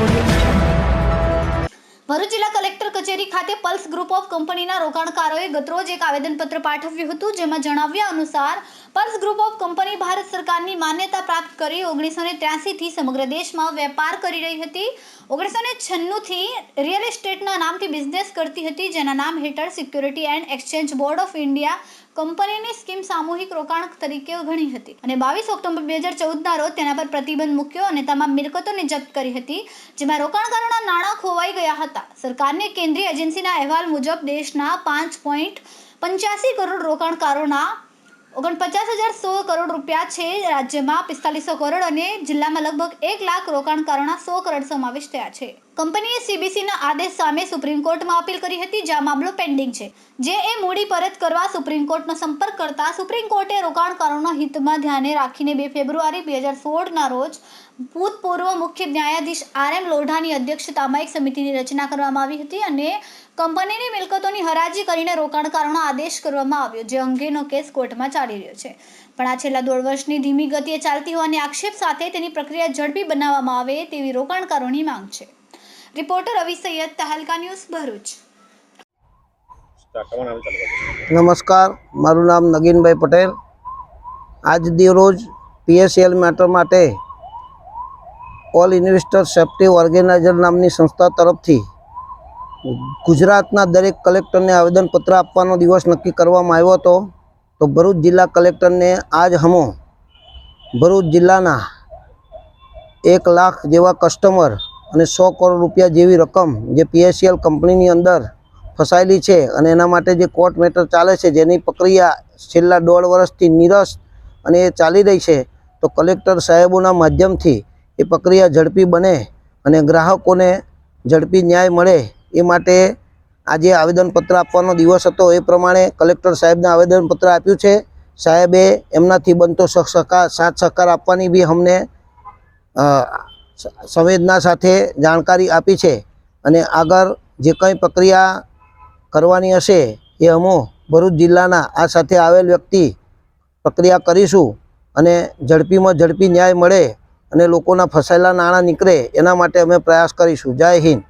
Audio. Bharuch જિલ્લા collector કચેરી ખાતે પલ્સ ગ્રુપ ઓફ કંપનીના રોકાણકારોએ ગતરોજ એક આવેદનપત્ર પાઠવ્યું હતું, જેમાં જણાવ્યા અનુસાર pulse group of company Bharat સરકારની માન્યતા પ્રાપ્ત કરી ઓગણીસો ને ત્ર્યાસીથી સમગ્ર દેશમાં વેપાર કરી રહી હતી. ઓગણીસો ને છન્નુંથી રિયલ એસ્ટેટના નામથી બિઝનેસ કરતી હતી, જેના નામ હેઠળ security and exchange board of India કંપનીની સ્કીમ સામૂહિક રોકાણ તરીકે ગણી હતી. અને બાવીસ ઓક્ટોબર બે હજાર ચૌદના રોજ તેના પર પ્રતિબંધ મૂક્યો અને તમામ મિલકતોને જપ્ત કરી હતી, જેમાં રોકાણકારોના નાણાં ખોવાઈ ગયા હતા. સરકારની કેન્દ્રીય એજન્સીના અહેવાલ મુજબ દેશના પાંચ પોઈન્ટ પંચ્યાસી કરોડ રોકાણકારોના ઓગણપચાસ હજાર સો કરોડ રૂપિયા છે રાજ્યમાં પિસ્તાલીસો કરોડ અને જિલ્લામાં લગભગ એક લાખ રોકાણકારોના સો કરોડ સમાવેશ થયા છે. કંપનીએ સીબીસીના આદેશ સામે સુપ્રીમ કોર્ટમાં અપીલ કરી હતી, જ્યાં મામલો પેન્ડિંગ છે. જે એ મૂડી પરત કરવા સુપ્રીમ કોર્ટનો સંપર્ક કરતા સુપ્રીમ કોર્ટે રોકાણકારોના હિતમાં ધ્યાને રાખીને બે ફેબ્રુઆરી બે હજાર સોળના રોજ ભૂતપૂર્વ મુખ્ય ન્યાયાધીશ આર એમ લોઢાની અધ્યક્ષતામાં એક સમિતિની રચના કરવામાં આવી હતી અને કંપનીની મિલકતોની હરાજી કરીને રોકાણકારોનો આદેશ કરવામાં આવ્યો, જે અંગેનો કેસ કોર્ટમાં ચાલી રહ્યો છે. પણ આ છેલ્લા દોઢ વર્ષની ધીમી ગતિએ ચાલતી હોવાની આક્ષેપ સાથે તેની પ્રક્રિયા ઝડપી બનાવવામાં આવે તેવી રોકાણકારોની માંગ છે. Reporter Ravi Sayed Tehelka news Bharuch. નમસ્કાર મારું નામ નગીનભાઈ પટેલ. આજ દિવરોજ પીએસએલ મેટર માટે ઓલ ઇન્વેસ્ટર સેફ્ટી ઓર્ગેનાઇઝર નામની સંસ્થા તરફથી ગુજરાતના દરેક કલેક્ટરને આવેદનપત્ર આપવાનો દિવસ નક્કી કરવામાં આવ્યો હતો. તો ભરૂચ જિલ્લા કલેક્ટરને આજ હમો ભરૂચ જિલ્લાના એક લાખ જેવા કસ્ટમર અને સો કરોડ રૂપિયા જેવી રકમ જે પીએસસીએલ કંપનીની અંદર ફસાયેલી છે અને એના માટે જે કોર્ટ મેટર ચાલે છે, જેની પ્રક્રિયા છેલ્લા દોઢ વર્ષથી નિરસ અને એ ચાલી રહી છે, તો કલેક્ટર સાહેબોના માધ્યમથી એ પ્રક્રિયા ઝડપી બને અને ગ્રાહકોને ઝડપી ન્યાય મળે એ માટે આજે આવેદનપત્ર આપવાનો દિવસ હતો એ પ્રમાણે કલેક્ટર સાહેબને આવેદનપત્ર આપ્યું છે. સાહેબે એમનાથી બનતો સહ સહકાર, સાથ સહકાર આપવાની બી અમને સંવેદના સાથે જાણકારી આપી છે અને આગળ જે કંઈ પ્રક્રિયા કરવાની હશે એ અમો ભરૂચ જિલ્લાના આ સાથે આવેલ વ્યક્તિ પ્રક્રિયા કરીશું અને ઝડપીમાં ઝડપી ન્યાય મળે અને લોકોના ફસાયેલા નાણાં નીકળે એના માટે અમે પ્રયાસ કરીશું. જય હિન્દ.